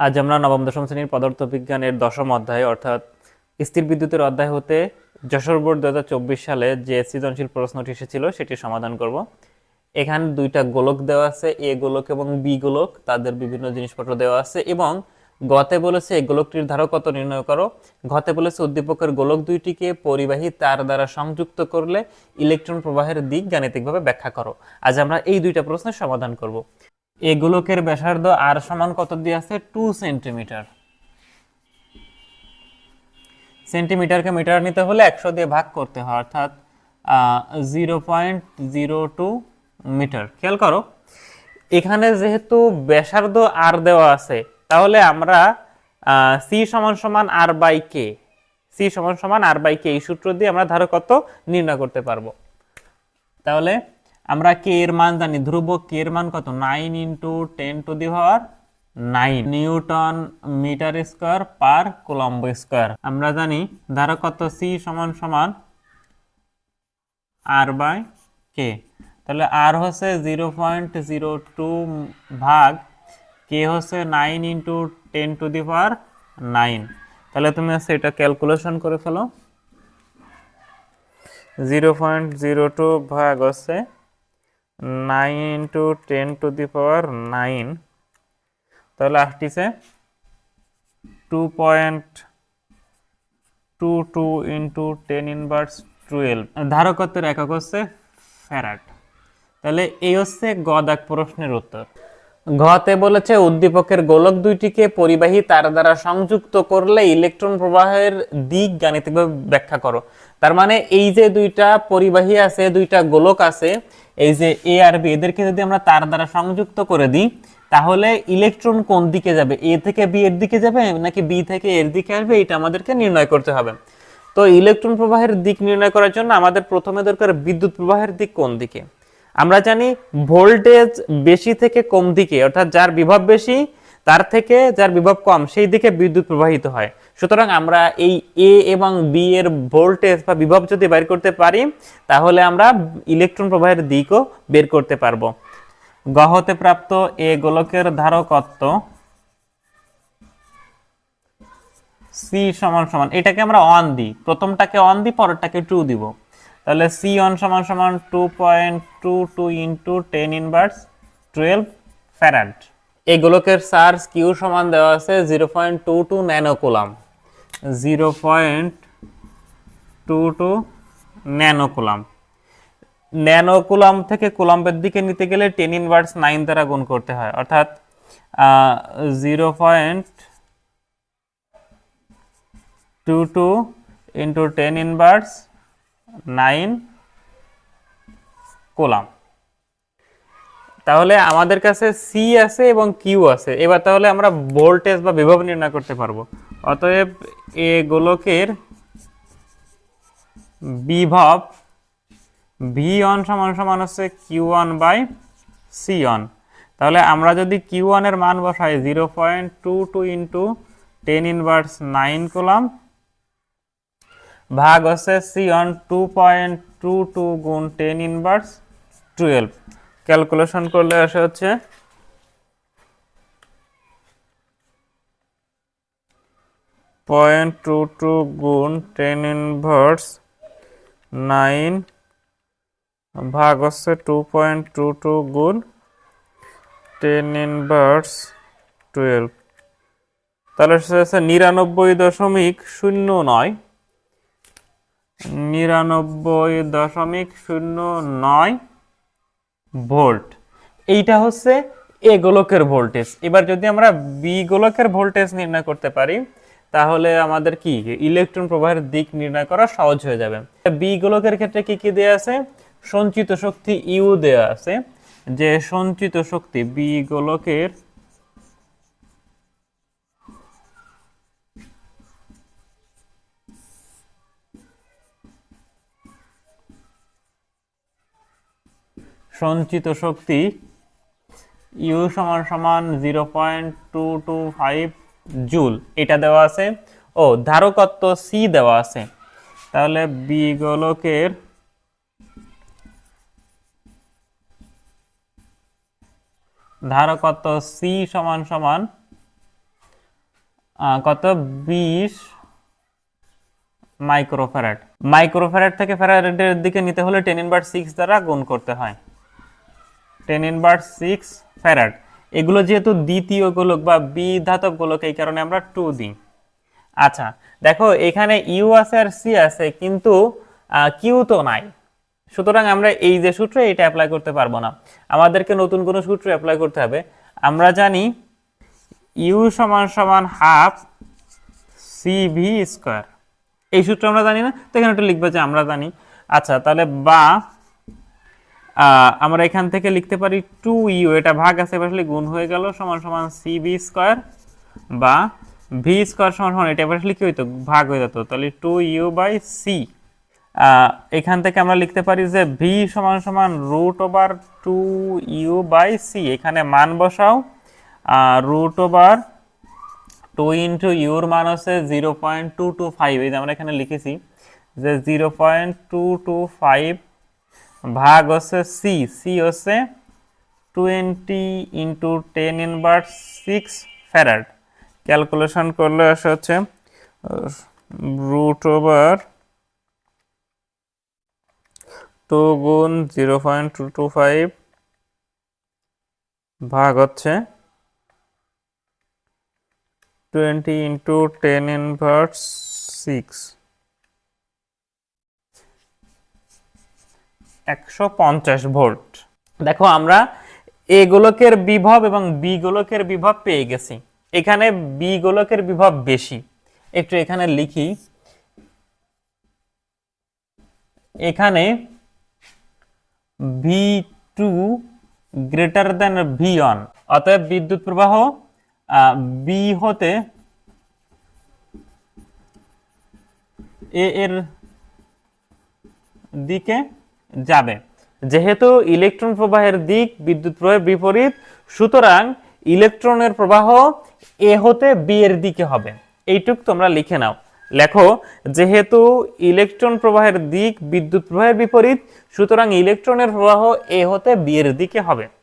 আজ আমরা নবম, দশম শ্রেণির পদার্থবিজ্ঞানের দশম অধ্যায়, অর্থাৎ স্থির বিদ্যুতের অধ্যায় হতে যশোর বোর্ড দুহাজার চব্বিশ সালে যে সৃজনশীল প্রশ্নটি এসেছিল সেটি সমাধান করব। এখানে দুইটা গোলক দেওয়া আছে, এ গোলক এবং বি গোলক। তাদের বিভিন্ন জিনিসপত্র দেওয়া আছে এবং গতে বলেছে এই গোলকটির ধারক কত নির্ণয় করো। ঘতে বলেছে উদ্দীপকের গোলক দুইটিকে পরিবাহী তার দ্বারা সংযুক্ত করলে ইলেকট্রন প্রবাহের দিক গাণিতিকভাবে ব্যাখ্যা করো। আজ আমরা এই দুইটা প্রশ্নের সমাধান করব। এই গোলকের ব্যাসার্ধ আর সমান কত দিয়ে আছে? টু সেন্টিমিটার সেন্টিমিটারকে মিটার নিতে হলে একশো দিয়ে ভাগ করতে হয়, অর্থাৎ zero point zero two metre খেয়াল করো, এখানে যেহেতু ব্যাসার্ধ আর দেওয়া আছে, তাহলে আমরা সি সমান সমান আর বাই কে সি সমান সমান আর বাই কে এই সূত্র দিয়ে আমরা ধারকত্ব নির্ণয় করতে পারব। তাহলে আমরা কে এর মান জানি ধ্রুবক কে এর মান কত? Nine into ten to the power nine newton metre square per coulomb square. আমরা জানি ধারকত্ব সি সমান সমান আর বাই কে তাহলে আর হচ্ছে জিরো পয়েন্ট জিরো টু ভাগ কে হচ্ছে nine into ten to the power nine তাহলে তুমি হচ্ছে এটা ক্যালকুলেশন করে ফেলো। জিরো পয়েন্ট জিরো টু ভাগ হচ্ছে nine into ten to the power nine. তাহলে আসতেছে two point two two into ten inverse twelve. ধারকত্বের একক হচ্ছে? ফ্যারাট তাহলে এই হচ্ছে গদাক প্রশ্নের উত্তর। ঘতে বলেছে উদ্দীপকের গোলক দুইটিকে পরিবাহী তার দ্বারা সংযুক্ত করলে ইলেকট্রন প্রবাহের দিক গাণিতিকভাবে ব্যাখ্যা করো। তার মানে এই যে দুইটা পরিবাহী আছে, দুইটা গোলক আছে, এই যে এ আর বি এদেরকে যদি আমরা তার দ্বারা সংযুক্ত করে দিই, তাহলে ইলেকট্রন কোন দিকে যাবে? এ থেকে বি এর দিকে যাবে নাকি বি থেকে এর দিকে আসবে? এটা আমাদেরকে নির্ণয় করতে হবে। তো ইলেকট্রন প্রবাহের দিক নির্ণয় করার জন্য আমাদের প্রথমে দরকার বিদ্যুৎ প্রবাহের দিক কোন দিকে? আমরা জানি ভোল্টেজ বেশি থেকে কম দিকে, অর্থাৎ যার বিভব বেশি তার থেকে যার বিভব কম, সেই দিকে বিদ্যুৎ প্রবাহিত হয়। সুতরাং আমরা এই এ এবং বি এর ভোল্টেজ বা বিভব যদি বের করতে পারি, তাহলে আমরা ইলেকট্রন প্রবাহের দিকও বের করতে পারব। গহতে প্রাপ্ত এ গোলকের ধারকত্ব সি সমান সমান, এটাকে আমরা অন দিই। প্রথমটাকে অন দিই, পরেরটাকে টু দিব। তাহলে সি অন সমান সমান two point two two into ten inverse twelve farad এই গোলকের চার্জ কিউ সমান দেওয়া আছে zero point two two nanocoulomb. Zero point two two nanocoulomb. Nanocoulomb থেকে কুলাম্বের দিকে নিতে গেলে টেন ইনভার্স নাইন দ্বারা গুণ করতে হয়। অর্থাৎ zero point two two into ten inverse nine coulomb. তাহলে আমাদের কাছে সি আছে এবং কিউ আছে। এবার তাহলে আমরা ভোল্টেজ বা বিভব নির্ণয় করতে পারব। অতএব এ গোলকের বিভব ভি অন সমান সমান হচ্ছে Q one by C one তাহলে আমরা যদি কিউ ওয়ানের মান বসাই zero point two two into ten inverse nine coulomb ভাগ হচ্ছে C one two point two two গুণ টেন ইনভার্স টুয়েলভ ক্যালকুলেশন করলে আসে হচ্ছে পয়েন্ট টু টু গুণ টেন ইনভার্স নাইন ভাগ হচ্ছে টু পয়েন্ট টু টু গুণ টেন ইনভার্স টুয়েলভ। তাহলে হচ্ছে নিরানব্বই দশমিক শূন্য নয়। নিরানব্বই দশমিক শূন্য নয় ভোল্ট। এইটা হচ্ছে এ গোলকের ভোল্টেজ। এবার যদি আমরা বি গোলকের ভোল্টেজ নির্ণয় করতে পারি, তাহলে আমাদের কি? ইলেকট্রন প্রবাহের দিক নির্ণয় করা সহজ হয়ে যাবে। বি গোলকের ক্ষেত্রে কি কি দেয়া আছে? সঞ্চিত শক্তি ইউ দেয়া আছে। যে সঞ্চিত শক্তি বি গোলকের সঞ্চিত শক্তি ইউ সমান সমান zero point two two five joule এটা দেওয়া আছে। ও, ধারকত্ব সি দেওয়া আছে। তাহলে বি গোলকের ধারকত্ব সি সমান সমান কত? বিশ মাইক্রোফ্যারাড। মাইক্রোফ্যারাড থেকে ফ্যারাডের দিকে নিতে হলে টেন ইনভার্স সিক্স দ্বারা গুণ করতে হয়। টেন ইনভার্স সিক্স ফ্যারাড এগুলো যেহেতু দ্বিতীয় গোলক বা বি ধাতব গোলক, এই কারণে আমরা টু দিই। আচ্ছা দেখো, এখানে ইউ আছে আর সি আছে, কিন্তু কিউ তো নাই। সুতরাং আমরা এই যে সূত্র, এটা অ্যাপ্লাই করতে পারব না। আমাদেরকে নতুন কোনো সূত্র অ্যাপ্লাই করতে হবে। আমরা জানি ইউ সমান সমান হাফ সি ভি স্কোয়ার এই সূত্র আমরা জানি না, তো এখানে একটু লিখবে যে আমরা জানি। আচ্ছা তাহলে বা আমরা এখান থেকে লিখতে পারি টু ইউ এটা ভাগ আছে আসলে গুণ হয়ে গেল, সমান সমান সি ভি স্কোয়ার বা ভি স্কোয়ার সমান সমান, এটা আসলে কি হইতো? ভাগ হয়ে যেত। তাহলে টু ইউ বাই সি এখান থেকে আমরা লিখতে পারি যে ভি সমান সমান root over two U by C এখানে মান বসাও। রুট ওভার টু ইন্টু ইউর মান হচ্ছে zero point two two five এই যে আমরা এখানে লিখেছি যে zero point two two five ভাগ হচ্ছে সি সি হচ্ছে twenty into ten inverse six farad calculation করলে আসে হচ্ছে রুট ওভার টু গুণ zero point two two five ভাগ হচ্ছে twenty into ten inverse six একশো পঞ্চাশ ভোল্ট। দেখো আমরা এ গোলকের বিভব এবং বি গোলকের বিভব পেয়ে গেছি। এখানে বি গোলকের বিভব বেশি। একটু এখানে লিখি। এখানে V two greater than V one, অতএব বিদ্যুৎ প্রবাহ বি হতে এ এর দিকে যাবে। যেহেতু ইলেকট্রন প্রবাহের দিক বিদ্যুৎ প্রবাহের বিপরীত, সুতরাং ইলেকট্রনের প্রবাহ এ হতে বি এর দিকে হবে। এইটুক তোমরা লিখে নাও। লেখো, যেহেতু ইলেকট্রন প্রবাহের দিক বিদ্যুৎ প্রবাহের বিপরীত, সুতরাং ইলেকট্রনের প্রবাহ এ হতে বি এর দিকে হবে।